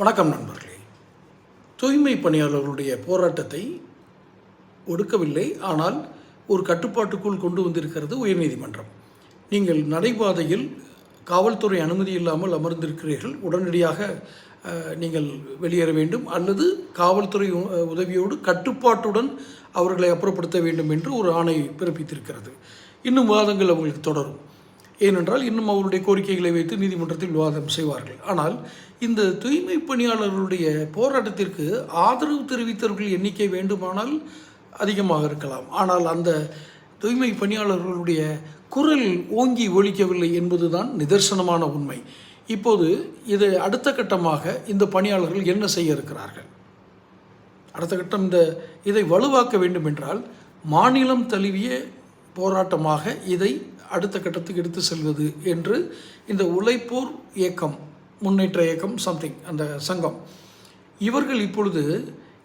வணக்கம் நண்பர்களே. தூய்மை பணியாளர்களுடைய போராட்டத்தை ஒடுக்கவில்லை ஆனால் ஒரு கட்டுப்பாட்டுக்குள் கொண்டு வந்திருக்கிறது உயர்நீதிமன்றம். நீங்கள் நடைபாதையில் காவல்துறை அனுமதி இல்லாமல் அமர்ந்திருக்கிறீர்கள் உடனடியாக நீங்கள் வெளியேற வேண்டும் அல்லது காவல்துறை உதவியோடு கட்டுப்பாட்டுடன் அவர்களை அப்புறப்படுத்த வேண்டும் என்று ஒரு ஆணை பிறப்பித்திருக்கிறது. இன்னும் வாதங்கள் அவங்களுக்கு தொடரும். ஏனென்றால் இன்னும் அவருடைய கோரிக்கைகளை வைத்து நீதிமன்றத்தில் விவாதம் செய்வார்கள். ஆனால் இந்த தூய்மை பணியாளர்களுடைய போராட்டத்திற்கு ஆதரவு தெரிவித்தவர்கள் எண்ணிக்கை வேண்டுமானால் அதிகமாக இருக்கலாம். ஆனால் அந்த தூய்மை பணியாளர்களுடைய குரல் ஓங்கி ஒழிக்கவில்லை என்பதுதான் நிதர்சனமான உண்மை. இப்போது இது அடுத்த கட்டமாக இந்த பணியாளர்கள் என்ன செய்ய இருக்கிறார்கள்? அடுத்த கட்டம் இந்த இதை வலுவாக்க வேண்டும் என்றால் மாநிலம் தழுவிய போராட்டமாக இதை அடுத்த கட்டத்துக்கு எடுத்து செல்வது என்று இந்த உழைப்போர் இயக்கம் முன்னேற்ற இயக்கம் சம்திங் அந்த சங்கம். இவர்கள் இப்பொழுது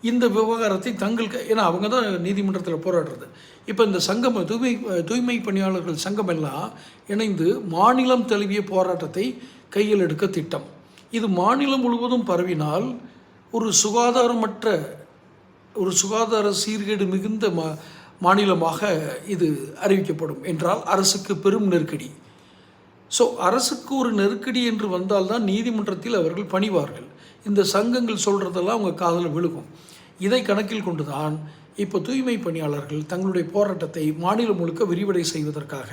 இந்த விவகாரத்தை தங்கள் ஏன்னா அவங்க தான் நீதிமன்றத்தில் போராடுறது. இப்போ இந்த சங்கம் தூய்மை தூய்மை பணியாளர்கள் சங்கம் எல்லாம் இணைந்து மாநிலம் தழுவிய போராட்டத்தை கையில் எடுக்க திட்டம். இது மாநிலம் முழுவதும் பரவினால் ஒரு சுகாதாரமற்ற ஒரு சுகாதார சீர்கேடு மிகுந்த ம மாநிலமாக இது அறிவிக்கப்படும் என்றால் அரசுக்கு பெரும் நெருக்கடி. ஸோ அரசுக்கு ஒரு நெருக்கடி என்று வந்தால்தான் நீதிமன்றத்தில் அவர்கள் பணிவார்கள். இந்த சங்கங்கள் சொல்கிறதெல்லாம் அவங்க காதில் விழுகும். இதை கணக்கில் கொண்டுதான் இப்போ தூய்மை பணியாளர்கள் தங்களுடைய போராட்டத்தை மாநிலம் முழுக்க விரிவடை செய்வதற்காக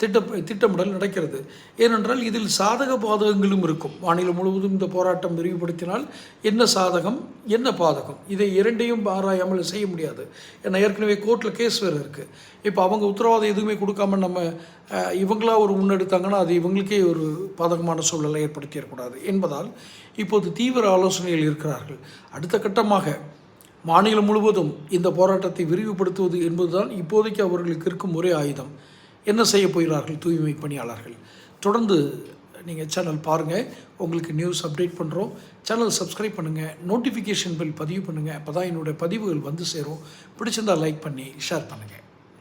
திட்ட திட்டமிடல் நடக்கிறது. ஏனென்றால் இதில் சாதக பாதகங்களும் இருக்கும். மாநிலம் முழுவதும் இந்த போராட்டம் விரிவுபடுத்தினால் என்ன சாதகம் என்ன பாதகம்? இதை இரண்டையும் ஆராயாமல் செய்ய முடியாது. ஏன்னா ஏற்கனவே கோர்ட்டில் கேஸ் வேறு இருக்குது இப்போ அவங்க உத்தரவாதம் எதுவுமே கொடுக்காம நம்ம இவங்களா ஒரு முன்னெடுத்தாங்கன்னா அது இவங்களுக்கே ஒரு பாதகமான சூழலை ஏற்படுத்திடக்கூடாது என்பதால் இப்போது தீவிர ஆலோசனையில் இருக்கிறார்கள். அடுத்த கட்டமாக மாநிலம் முழுவதும் இந்த போராட்டத்தை விரிவுபடுத்துவது என்பதுதான் இப்போதைக்கு அவர்களுக்கு இருக்கும் ஒரே ஆயுதம். என்ன செய்ய போகிறார்கள் தூய்மை பணியாளர்கள்? தொடர்ந்து நீங்கள் சேனல் பாருங்கள் உங்களுக்கு நியூஸ் அப்டேட் பண்ணுறோம் சேனல் சப்ஸ்கிரைப் பண்ணுங்கள் நோட்டிஃபிகேஷன் பில் பதிவு பண்ணுங்கள் அப்போ தான் என்னுடைய பதிவுகள் வந்து சேரும். பிடிச்சிருந்தா லைக் பண்ணி ஷேர் பண்ணுங்கள்